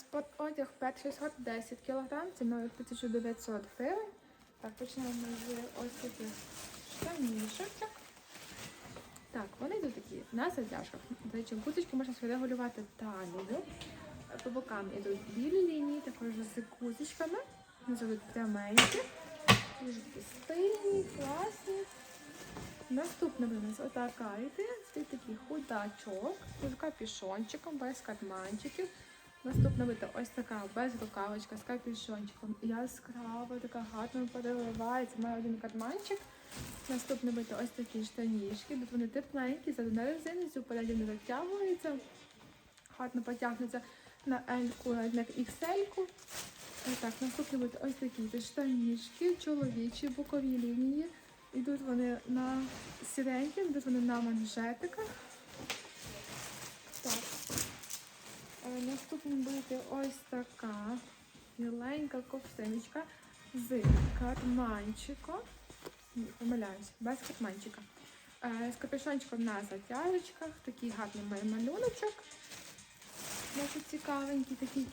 Спортодяг перший сорт 10 кг, ціною 1900 гривень. Так, почнемо з ось таких штанішечок. Так, вони йдуть такі на затяжках. До речі, гудочки можна собі регулювати талію. По бокам йдуть білі лінії, також з гудочками. Вони йдуть пряменькі. Дуже такі стильні, класні. Наступна в нас отака йде. Це такий худачок з капюшончиком, без карманчиків. Наступна вита ось така без рукавичка з капюшончиком. Яскрава, така гарно переливається. Має один карманчик. Наступне вита ось такі штанішки. Тут вони тепленькі, ззаду на резинці, впереді не затягуються. Гарно потягнуться на L-ку, навіть на XL-ку. Так, наступне будуть ось такі штанішки, чоловічі, бокові лінії. Йдуть вони на сіренькі, йдуть вони на манжетиках. Так. Наступним буде ось така біленька ковтиночка з карманчиком. Ні, помиляюсь, без карманчика. Е, З капюшончиком на затяжечках. Такий гарний має малюночок. Досить цікавенький такий.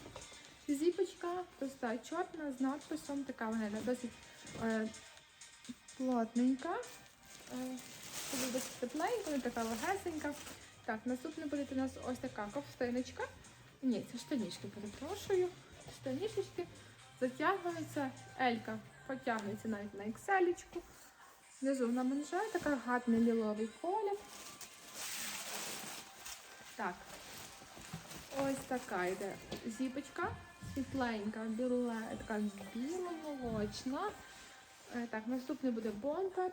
Зіпочка проста чорна з надписом. Така вона досить е, плотненька. Е, досить тепленька, не така легесенька. Так, наступне буде у нас ось така ковстиночка. Ні, це штанішки, перепрошую. Штанішечки затягуються. Елька потягується навіть на екселічку. Внизу на манжет, така гарний ліловий колір. Так, ось така йде зіпочка, світленька, біла, така біло-молочна. Е, Так, наступний буде бомбер.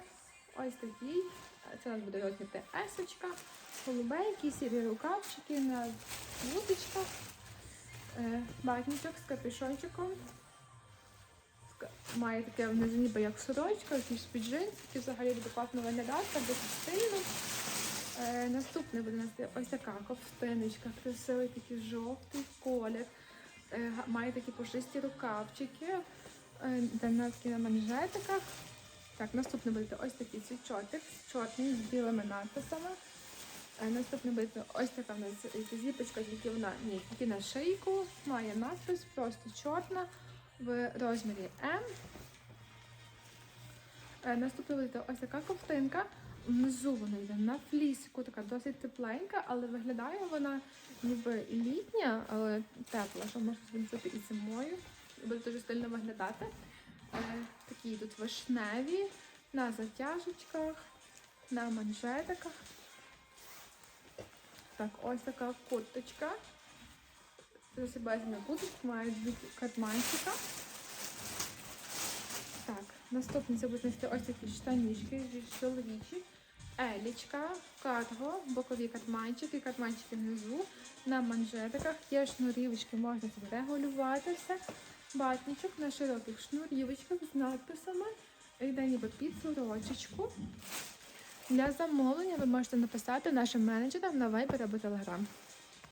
Ось такий. Це у нас буде розмір есочка. Голубенькі, сірі рукавчики на вудочках. Е, з капюшончиком. Має таке внизу ніби як сорочка, якийсь під джинс, який взагалі буде класно виглядати, досить стильно. Е, наступне буде нас ось така ковтиночка, красивий такий жовтий колір. Е, має такі пушисті рукавчики, е, на манжетиках. Так, наступне буде ось такий свічотик, чорний з білими надписами. Е, Наступне буде ось така в нас зіпочка, тільки вона ні, тільки на шийку, має надпис, просто чорна в розмірі М. Е, Наступна буде ось така ковтинка. Внизу вона йде на фліску, така досить тепленька, але виглядає вона ніби літня, але тепла, що можна зробити і зимою. Буде дуже стильно виглядати. Такі тут вишневі, на затяжечках, на манжетиках. Так, ось така курточка. Засібазіна курточка, має дві карманчика. Так, наступне це будуть нести ось такі штанішки чоловічі. Елічка, карго, бокові карманчики, карманчики внизу, на манжетиках. Є шнурівочки, можна собі регулювати все. Батничок на широких шнурівочках з надписами. Йде ніби під сорочечку. Для замовлення ви можете написати нашим менеджерам на Viber або Telegram.